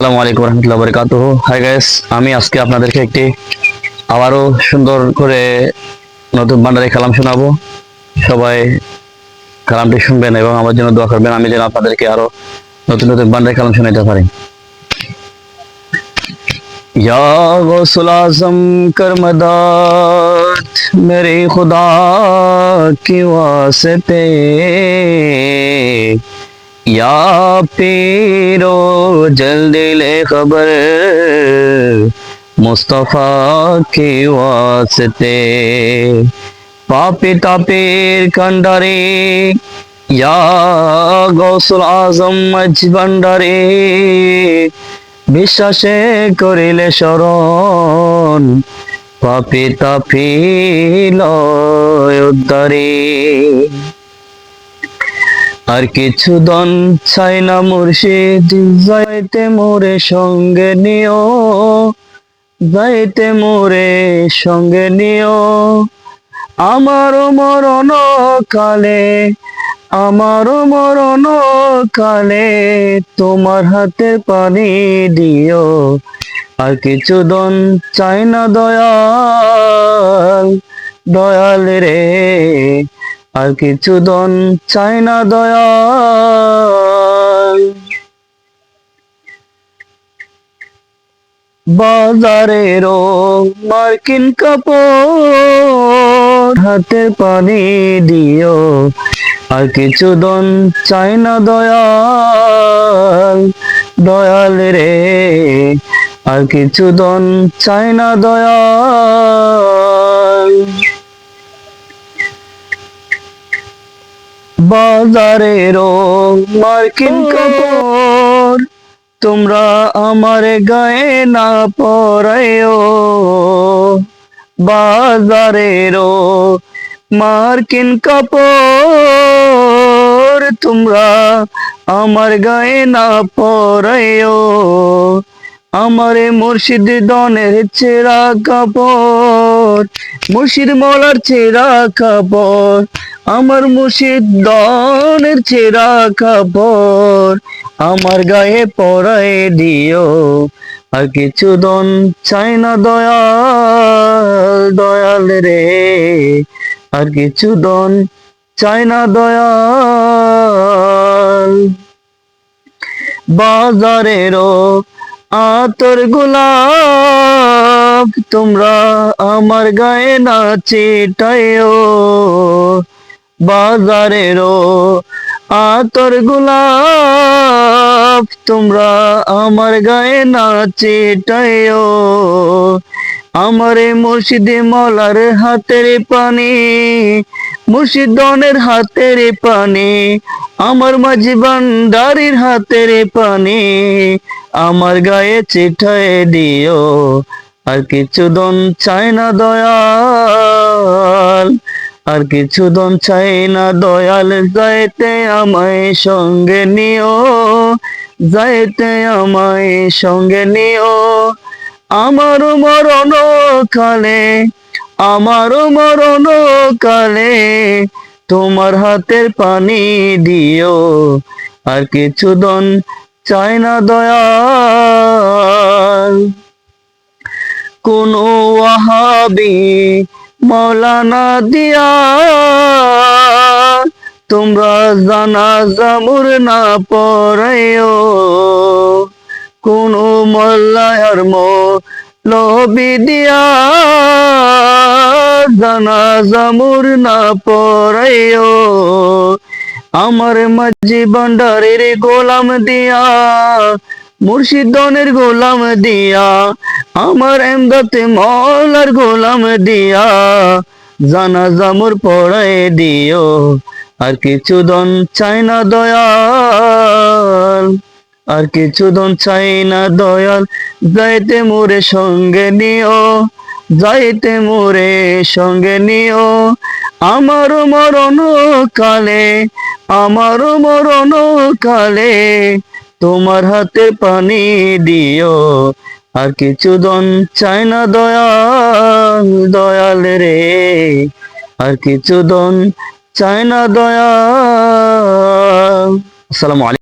আসসালামু আলাইকুম রহমতুল্লাহ বরকাত হাই গাইস আমি আজকে আপনাদেরকে একটি আবারও সুন্দর করে নতুন ভান্ডারে কালাম শোনাবো। সবাই কালামটি শুনবেন এবং আমার জন্য দোয়া করবেন, আমি যেন আপনাদেরকে আরও নতুন নতুন ভান্ডারে কালাম শোনাতে পারি। یا غوث العظم کر مدد میرے خدا کے واسطے या पीरो जल्दी ले खबर मुस्तफा के वास्ते पापी तापीर कंडारे या गौसल आजम मज भंडारे বিশ্বাসে করিলে শরণ পাপি তাপিল উদ্ধারে আর কিছু দন চাই না মুর্শিদ, যাইতে মোরে সঙ্গে নিও। যাইতে মোরে সঙ্গে নিও। আমার মরণ কালে, আমার মরণ কালে তোমার হাতে পানি দিও। আর কিছু দন চাই না দয়াল দয়াল রে আর কিছু দন চাই না দয়াল। বাজারেরও মার্কিন কাপড়, হাতের পানি দিও। আর কিছু দন চাই না দয়াল দয়াল রে। আর কিছু দন চাই না দয়াল। বাজারেরও মার্কিন কাপড়। তোমরা আমার গায়ে না পরায়ও। বাজারেরও মার্কিন কাপড়। তোমরা আমার গায়ে না পরায়ও। আমারে মুর্শিদ দনের ছেঁড়া কাপড় মুর্শিদ মলার ছেঁড়া কাপড়। আমার মুর্শিদ দনের ছেঁড়া কাপড় আমার গায়ে পরায় দিও। আর কিছু দন চাই না দয়াল দয়াল রে। আর কিছু দন চাই না দয়াল। বাজারেরও আতর গোলাপ, তোমরা আমার গায়ে না চিটাইও। বাজারেরও আতর গোলাপ, তোমরা আমার গায়ে না চিটাইও। আমারে মুর্শিদে মলার হাতের পানি মুর্শিদনের হাতের পানি, আমার মাঝি ভান্ডারির হাতের পানি, আমার গায়ে চিঠায় দিও। আর কিছু দন চাই না দয়াল আর কিছু দন চাই না, দয়াল যাইতে আমায় সঙ্গে নিও, যাইতে আমায় সঙ্গে নিও। আমার মরণ কালে, আমার মরণ কালে তোমার হাতের পানি দিও। আর কিছু দন চাই না, দয়াল। কোন ওয়াহাবি মৌলানা দিয়া, তোমরা জানা জামুর না পড়াইও। কোন মোল্লায়ার মো লবি দিয়া, জানা জামুর না পড়াইও। আমার মাঝি ভান্ডারের গোলাম দিয়া, মুর্শিদনের গোলাম দিয়া আমার এমদাতে মলার গোলাম দিয়া জানা জামুর পড়াই দিও, আর কিছু দন চাই না দয়াল, আর কিছু দন চাই না দয়াল, যাইতে মোরে সঙ্গে নিও, যাইতে মোরে সঙ্গে নিও আমার মরণ কালে আমার মরণ কালে, তোমার হাতে পানি দিও আর কিছু দন চাই না দয়াল দয়াল রে। আর কিছু দন চাই না দয়াল। আসসালামু